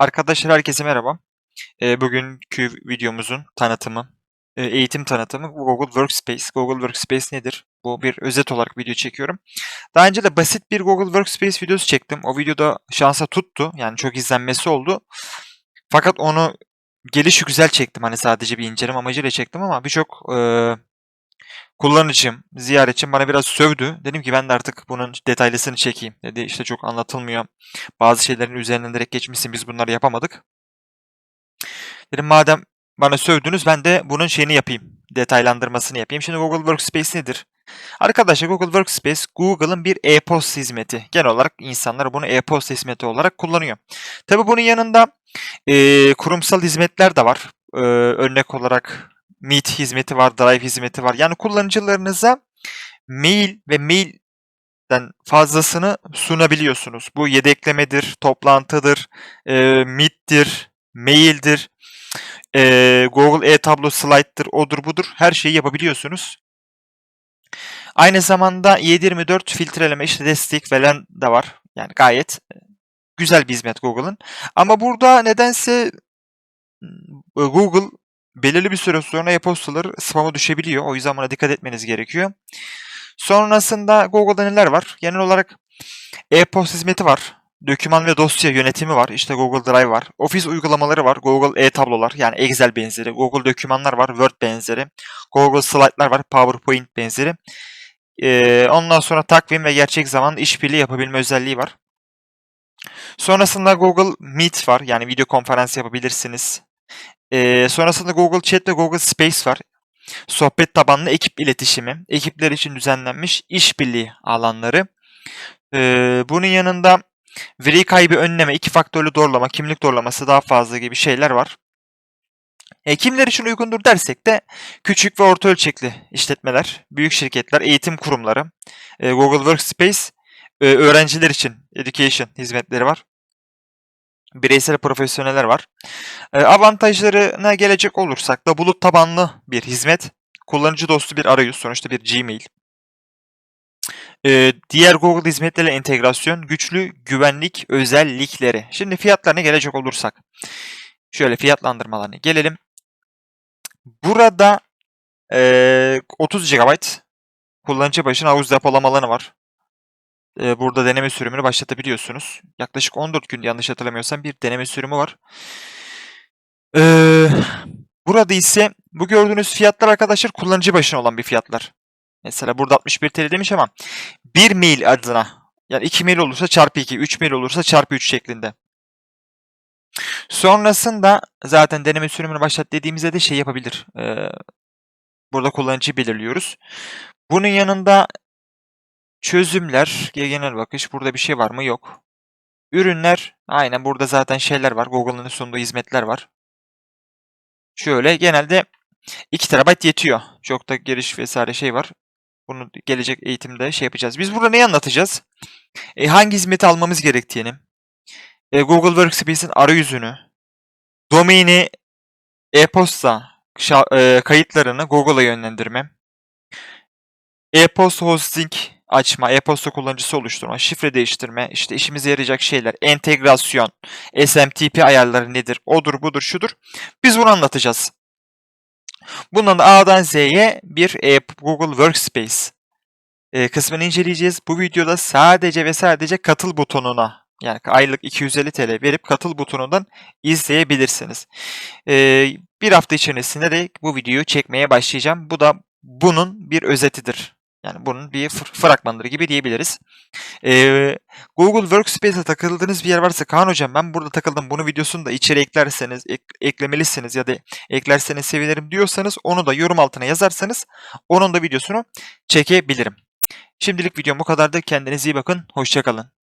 Arkadaşlar herkese merhaba. Eee, bugünkü videomuzun tanıtımı, eee, eğitim tanıtımı Google Workspace. Google Workspace nedir? Bu bir özet olarak video çekiyorum. Daha önce de basit bir Google Workspace videosu çektim. O videoda şansa tuttu. Yani çok izlenmesi oldu. Fakat onu gelişi güzel çektim. Hani sadece bir inceleme amacıyla çektim ama birçok eee kullanıcım, ziyaretçim bana biraz sövdü. Dedim ki ben de artık bunun detaylısını çekeyim. Dedi işte çok anlatılmıyor. Bazı şeylerin üzerinden direkt geçmişsin biz bunları yapamadık. Dedim madem bana sövdünüz ben de bunun şeyini yapayım. Detaylandırmasını yapayım. Şimdi Google Workspace nedir? Arkadaşlar Google Workspace Google'ın bir e-posta hizmeti. Genel olarak insanlar bunu e-posta hizmeti olarak kullanıyor. Tabi bunun yanında eee, kurumsal hizmetler de var. Eee, örnek olarak Meet hizmeti var, Drive hizmeti var. Yani kullanıcılarınıza mail ve mailden fazlasını sunabiliyorsunuz. Bu yedeklemedir, toplantıdır, eee, Meet'tir, maildir, eee, Google e-tablo slide'dır, odur budur her şeyi yapabiliyorsunuz. Aynı zamanda 7/24 filtreleme işte destek veren de var. Yani gayet e, güzel bir hizmet Google'ın. Ama burada nedense Google belirli bir süre sonra e-postaları spam'a düşebiliyor. O yüzden buna dikkat etmeniz gerekiyor. Sonrasında Google'da neler var? Genel olarak e-posta hizmeti var. Doküman ve dosya yönetimi var. İşte Google Drive var. Ofis uygulamaları var. Google e-tablolar yani Excel benzeri. Google dokümanlar var. Word benzeri. Google Slide'lar var. PowerPoint benzeri. Ee, ondan sonra takvim ve gerçek zaman işbirliği yapabilme özelliği var. Sonrasında Google Meet var. Yani video konferans yapabilirsiniz. Ee, sonrasında Google Chat ve Google Space var. Sohbet tabanlı ekip iletişimi, ekipler için düzenlenmiş işbirliği alanları. Ee, bunun yanında veri kaybı önleme, iki faktörlü doğrulama, kimlik doğrulaması daha fazla gibi şeyler var. E, kimler için uygundur dersek de küçük ve orta ölçekli işletmeler, büyük şirketler, eğitim kurumları, e, Google Workspace, e, öğrenciler için education hizmetleri var. Bireysel profesyoneller var. E, avantajlarına gelecek olursak da bulut tabanlı bir hizmet, kullanıcı dostu bir arayüz, sonuçta bir Gmail. E, diğer Google hizmetleriyle entegrasyon, güçlü güvenlik özellikleri. Şimdi fiyatlarına gelecek olursak, şöyle fiyatlandırmalarına gelelim. Burada e, 30 GB kullanıcı başına havuz depolama var. E, burada deneme sürümünü başlatabiliyorsunuz. Yaklaşık 14 gün yanlış hatırlamıyorsam bir deneme sürümü var. E, burada ise bu gördüğünüz fiyatlar arkadaşlar kullanıcı başına olan bir fiyatlar. Mesela burada 61 TL demiş ama bir mail adına yani 2 mail olursa çarpı 2, 3 mail olursa çarpı 3 şeklinde. Sonrasında zaten deneme sürümünü başlat dediğimizde de şey yapabilir. Ee, burada kullanıcıyı belirliyoruz. Bunun yanında çözümler, genel bakış. Burada bir şey var mı? Yok. Ürünler, aynen burada zaten şeyler var. Google'ın sunduğu hizmetler var. Şöyle genelde 2 TB yetiyor. Çok da giriş vesaire şey var. Bunu gelecek eğitimde şey yapacağız. Biz burada neyi anlatacağız? E, hangi hizmeti almamız gerektiğini, e, Google Workspace'in arayüzünü, domaini, e-posta e, kayıtlarını Google'a yönlendirme, e-posta hosting açma, e-posta kullanıcısı oluşturma, şifre değiştirme, işte işimize yarayacak şeyler, entegrasyon, SMTP ayarları nedir, odur budur şudur. Biz bunu anlatacağız. Bundan da A'dan Z'ye bir e, Google Workspace e, kısmını inceleyeceğiz. Bu videoda sadece ve sadece katıl butonuna yani aylık 250 TL verip katıl butonundan izleyebilirsiniz. E, bir hafta içerisinde de bu videoyu çekmeye başlayacağım. Bu da bunun bir özetidir. Yani bunun bir fragmanları gibi diyebiliriz. Ee, Google Workspace'e takıldığınız bir yer varsa Kaan Hocam ben burada takıldım bunu videosunu da içeri eklerseniz ek- eklemelisiniz ya da eklerseniz sevinirim diyorsanız onu da yorum altına yazarsanız onun da videosunu çekebilirim. Şimdilik videom bu kadardı. Kendinize iyi bakın. Hoşçakalın.